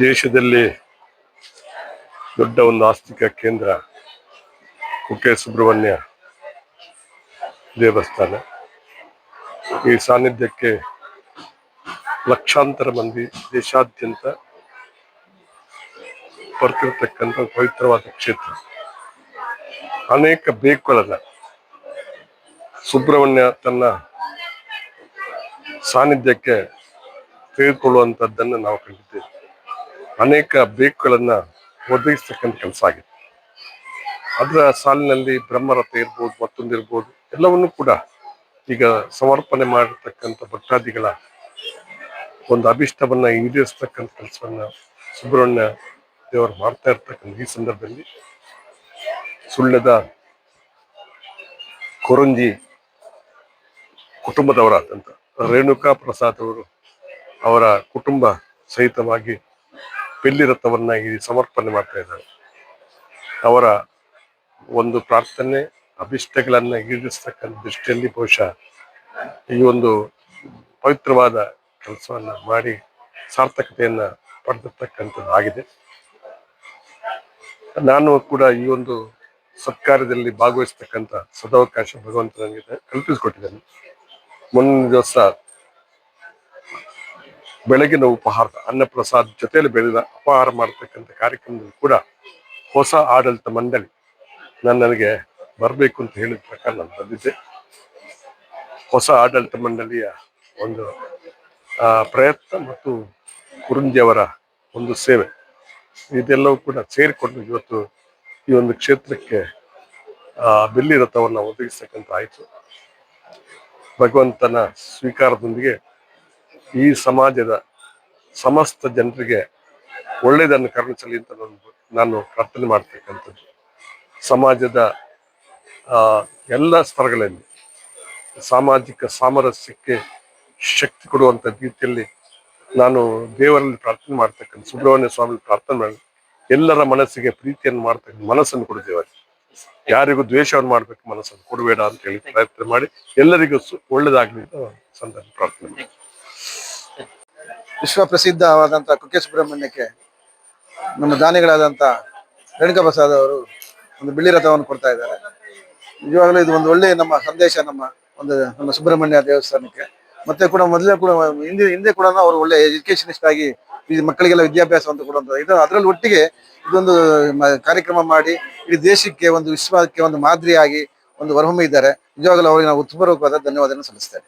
ದೇಶದಲ್ಲಿ ದೊಡ್ಡ ಒಂದು ಆಸ್ತಿಕ ಕೇಂದ್ರ ಕುಕ್ಕೆ ಸುಬ್ರಹ್ಮಣ್ಯ ದೇವಸ್ಥಾನ. ಈ ಸಾನ್ನಿಧ್ಯಕ್ಕೆ ಲಕ್ಷಾಂತರ ಮಂದಿ ದೇಶಾದ್ಯಂತ ಬರ್ತಿರ್ತಕ್ಕಂಥ ಪವಿತ್ರವಾದ ಕ್ಷೇತ್ರ. ಅನೇಕ ಬೇಕುಗಳನ್ನ ಸುಬ್ರಹ್ಮಣ್ಯ ತನ್ನ ಸಾನ್ನಿಧ್ಯಕ್ಕೆ ತೆಗೆದುಕೊಳ್ಳುವಂಥದ್ದನ್ನು ನಾವು ಕಂಡಿದ್ದೇವೆ. ಅನೇಕ ಬೇಕುಗಳನ್ನ ಒದಗಿಸ್ತಕ್ಕಂಥ ಕೆಲಸ ಆಗಿದೆ. ಅದರ ಸಾಲಿನಲ್ಲಿ ಬ್ರಹ್ಮರಥ ಇರ್ಬೋದು ಮತ್ತೊಂದಿರ್ಬೋದು ಎಲ್ಲವನ್ನೂ ಕೂಡ ಈಗ ಸಮರ್ಪಣೆ ಮಾಡಿರ್ತಕ್ಕಂಥ ಭಕ್ತಾದಿಗಳ ಒಂದು ಅಭಿಷ್ಟವನ್ನ ಈಡೇರಿಸ್ತಕ್ಕಂಥ ಕೆಲಸವನ್ನ ಸುಬ್ರಹ್ಮಣ್ಯ ದೇವರು ಮಾಡ್ತಾ ಇರ್ತಕ್ಕಂಥ ಈ ಸಂದರ್ಭದಲ್ಲಿ ಸುಳ್ಳದ ಕೊರಂಜಿ ಕುಟುಂಬದವರಾದಂಥ ರೇಣುಕಾ ಪ್ರಸಾದ್ ಅವರು ಅವರ ಕುಟುಂಬ ಸಹಿತವಾಗಿ ಬೆಳ್ಳಿ ರಥವನ್ನ ಈ ಸಮರ್ಪಣೆ ಮಾಡ್ತಾ ಇದ್ದಾರೆ. ಅವರ ಒಂದು ಪ್ರಾರ್ಥನೆ ಅಭಿಷ್ಟಗಳನ್ನು ಈಡೇರಿಸ್ತಕ್ಕಂಥ ದೃಷ್ಟಿಯಲ್ಲಿ ಬಹುಶಃ ಈ ಒಂದು ಪವಿತ್ರವಾದ ಕೆಲಸವನ್ನ ಮಾಡಿ ಸಾರ್ಥಕತೆಯನ್ನ ಪಡೆದಿರ್ತಕ್ಕಂಥದ್ದು ಆಗಿದೆ. ನಾನು ಕೂಡ ಈ ಒಂದು ಸತ್ಕಾರ್ಯದಲ್ಲಿ ಭಾಗವಹಿಸ್ತಕ್ಕಂಥ ಸದಾವಕಾಶ ಭಗವಂತ ನನಗೆ ಕಲ್ಪಿಸಿಕೊಟ್ಟಿದ್ದೇನೆ. ಮುಂದಿನ ದಿವಸ ಬೆಳಗಿನ ಉಪಹಾರದ ಅನ್ನಪ್ರಸಾದ್ ಜೊತೆಯಲ್ಲಿ ಬೆಳೆದ ಉಪಹಾರ ಮಾಡತಕ್ಕಂಥ ಕಾರ್ಯಕ್ರಮದಲ್ಲಿ ಕೂಡ ಹೊಸ ಆಡಳಿತ ಮಂಡಳಿ ನಾನು ಬರಬೇಕು ಅಂತ ಹೇಳಿದ ಪ್ರಕಾರ ನಾನು ಬಂದಿದ್ದೆ. ಹೊಸ ಆಡಳಿತ ಮಂಡಳಿಯ ಒಂದು ಪ್ರಯತ್ನ ಮತ್ತು ಕುರುಂಜಿಯವರ ಒಂದು ಸೇವೆ, ಇದೆಲ್ಲವೂ ಕೂಡ ಸೇರಿಕೊಂಡು ಇವತ್ತು ಈ ಒಂದು ಕ್ಷೇತ್ರಕ್ಕೆ ಬೆಲ್ಲಿ ರಥವನ್ನು ಒದಗಿಸ್ತಕ್ಕಂಥ ಆಯಿತು ಭಗವಂತನ ಸ್ವೀಕಾರದೊಂದಿಗೆ ಈ ಸಮಾಜದ ಸಮಸ್ತ ಜನರಿಗೆ ಒಳ್ಳೆಯದನ್ನು ಕರುಣಿಸಲಿ ಅಂತ ನಾನು ನಾನು ಪ್ರಾರ್ಥನೆ ಮಾಡ್ತಕ್ಕಂಥದ್ದು. ಸಮಾಜದ ಎಲ್ಲ ಸ್ತರಗಳಲ್ಲಿ ಸಾಮಾಜಿಕ ಸಾಮರಸ್ಯಕ್ಕೆ ಶಕ್ತಿ ಕೊಡುವಂಥ ರೀತಿಯಲ್ಲಿ ನಾನು ದೇವರಲ್ಲಿ ಪ್ರಾರ್ಥನೆ ಮಾಡ್ತಕ್ಕಂಥ, ಸುಬ್ರಹ್ಮಣ್ಯ ಸ್ವಾಮಿ ಪ್ರಾರ್ಥನೆ ಮಾಡಿ, ಎಲ್ಲರ ಮನಸ್ಸಿಗೆ ಪ್ರೀತಿಯನ್ನು ಮಾಡ್ತಕ್ಕಂಥ ಮನಸ್ಸನ್ನು ಕೊಡು ದೇವರಿಗೆ ಯಾರಿಗೂ ದ್ವೇಷವನ್ನು ಮಾಡ್ಬೇಕು ಮನಸ್ಸನ್ನು ಕೊಡಬೇಡ ಅಂತ ಹೇಳಿ ಪ್ರಯತ್ನ ಮಾಡಿ, ಎಲ್ಲರಿಗೂ ಒಳ್ಳೇದಾಗ್ಲಿ ಅಂತ ಸಂದರ್ಭ ಪ್ರಾರ್ಥನೆ ಮಾಡಿ. ವಿಶ್ವ ಪ್ರಸಿದ್ಧವಾದಂಥ ಕುಕ್ಕೆ ಸುಬ್ರಹ್ಮಣ್ಯಕ್ಕೆ ನಮ್ಮ ದಾನಿಗಳಾದಂಥ ರೇಣುಕಾ ಅವರು ಒಂದು ಬಿಳಿ ರಥವನ್ನು ಕೊಡ್ತಾ ಇದ್ದಾರೆ. ನಿಜವಾಗಲೂ ಇದು ಒಂದು ಒಳ್ಳೆಯ ನಮ್ಮ ಸಂದೇಶ ನಮ್ಮ ಒಂದು ನಮ್ಮ ಸುಬ್ರಹ್ಮಣ್ಯ ದೇವಸ್ಥಾನಕ್ಕೆ. ಮತ್ತೆ ಕೂಡ ಮೊದಲೇ ಕೂಡ ಹಿಂದೆ ಹಿಂದೆ ಕೂಡ ಅವರು ಒಳ್ಳೆ ಎಜುಕೇಶನಿಸ್ಟ್ ಆಗಿ ಈ ಮಕ್ಕಳಿಗೆಲ್ಲ ಅಂತ ಕೊಡುವಂಥ ಇದು ಅದರಲ್ಲಿ ಒಟ್ಟಿಗೆ ಇದೊಂದು ಕಾರ್ಯಕ್ರಮ ಮಾಡಿ ಇಡೀ ದೇಶಕ್ಕೆ ಒಂದು ವಿಶ್ವಕ್ಕೆ ಒಂದು ಮಾದರಿಯಾಗಿ ಒಂದು ಹೊರಹೊಮ್ಮಿದ್ದಾರೆ ನಿಜವಾಗಲೂ ಅವರಿಗೆ ನಾವು ಉತ್ಪೂರ್ವಕವಾದ ಧನ್ಯವಾದವನ್ನು ಸಲ್ಲಿಸ್ತೇನೆ.